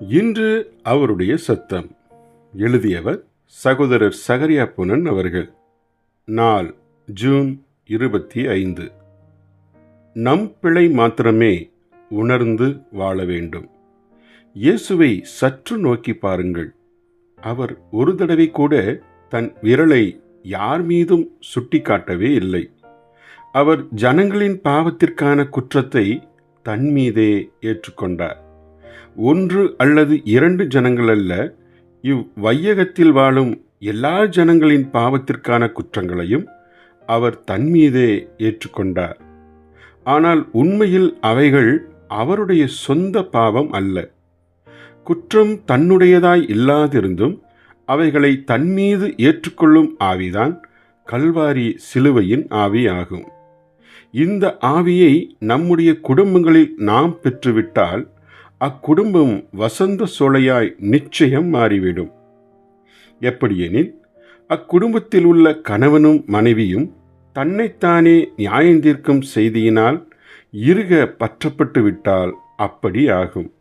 இன்று அவருடைய சத்தம். எழுதியவர் சகோதரர் சகரியா புனன் அவர்கள். நாள் ஜூன் இருபத்தி ஐந்து. நம் பிழை மாத்திரமே உணர்ந்து வாழ வேண்டும். இயேசுவை சற்று நோக்கி பாருங்கள். அவர் ஒரு தடவை கூட தன் விரலை யார் மீதும் சுட்டிக்காட்டவே இல்லை. அவர் ஜனங்களின் பாவத்திற்கான குற்றத்தை தன் மீதே ஏற்றுக்கொண்டார். ஒன்று அல்லது இரண்டு ஜனங்கள் அல்ல இவ் வையகத்தில் வாழும் எல்லா ஜனங்களின் பாவத்திற்கான குற்றங்களையும் அவர் தன்மீதே ஏற்றுக்கொண்டார். ஆனால் உண்மையில் அவைகள் அவருடைய சொந்த பாவம் அல்ல. குற்றம் தன்னுடையதாய் இல்லாதிருந்தும் அவைகளை தன்மீது ஏற்றுக்கொள்ளும் ஆவிதான் கல்வாரி சிலுவையின் ஆவி ஆகும் இந்த ஆவியை நம்முடைய குடும்பங்களில் நாம் பெற்றுவிட்டால் அக்குடும்பம் வசந்த சோலையாய் நிச்சயம் மாறிவிடும். எப்படியெனில் அக்குடும்பத்தில் உள்ள கணவனும் மனைவியும் தன்னைத்தானே நியாயந்தீர்க்கும் செய்தியினால் இருக பற்றப்பட்டு விட்டால் அப்படி ஆகும்.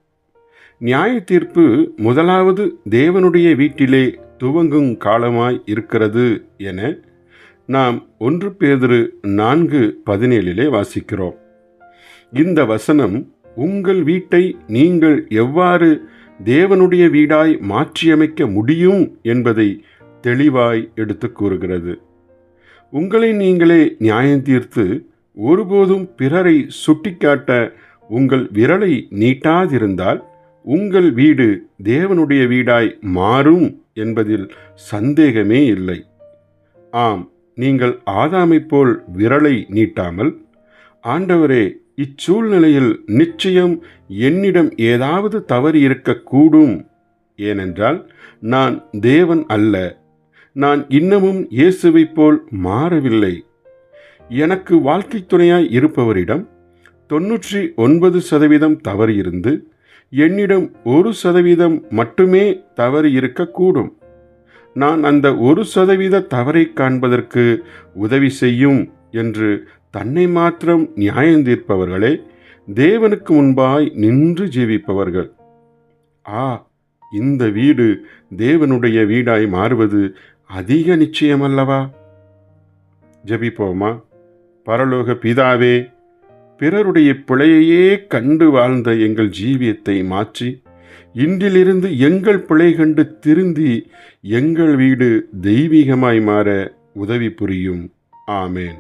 நியாய தீர்ப்பு முதலாவது தேவனுடைய வீட்டிலே துவங்கும் காலமாய் இருக்கிறது என நாம் ஒன்று பேதிரு நான்கு பதினேழிலே வாசிக்கிறோம். இந்த வசனம் உங்கள் வீட்டை நீங்கள் எவ்வாறு தேவனுடைய வீடாய் மாற்றியமைக்க முடியும் என்பதை தெளிவாய் எடுத்து கூறுகிறது. உங்களை நீங்களே நியாயம் தீர்த்து ஒருபோதும் பிறரை சுட்டிக்காட்ட உங்கள் விரலை நீட்டாதிருந்தால் உங்கள் வீடு தேவனுடைய வீடாய் மாறும் என்பதில் சந்தேகமே இல்லை. ஆம் நீங்கள் ஆதாமை போல் விரலை நீட்டாமல் ஆண்டவரே இச்சூழ்நிலையில் நிச்சயம் என்னிடம் ஏதாவது தவறு இருக்கக்கூடும். ஏனென்றால் நான் தேவன் அல்ல. நான் இன்னமும் இயேசுவைப் போல் மாறவில்லை. எனக்கு வாழ்க்கை துணையாய் இருப்பவரிடம் தொன்னூற்றி ஒன்பது சதவீதம் தவறு இருந்து என்னிடம் ஒரு சதவீதம் மட்டுமே தவறு இருக்கக்கூடும். நான் அந்த ஒரு சதவீத தவறை காண்பதற்கு உதவி செய்யும் என்று தன்னை மாத்திரம் நியாயம் தீர்ப்பவர்களே தேவனுக்கு முன்பாய் நின்று ஜீவிப்பவர்கள். ஆ இந்த வீடு தேவனுடைய வீடாய் மாறுவது அதிக நிச்சயமல்லவா? ஜபிப்போமா? பரலோக பிதாவே பிறருடைய பிழையையே கண்டு வாழ்ந்த எங்கள் ஜீவியத்தை மாற்றி இன்றிலிருந்து எங்கள் பிழை கண்டு திருந்தி எங்கள் வீடு தெய்வீகமாய் மாற உதவி புரியும். ஆமேன்.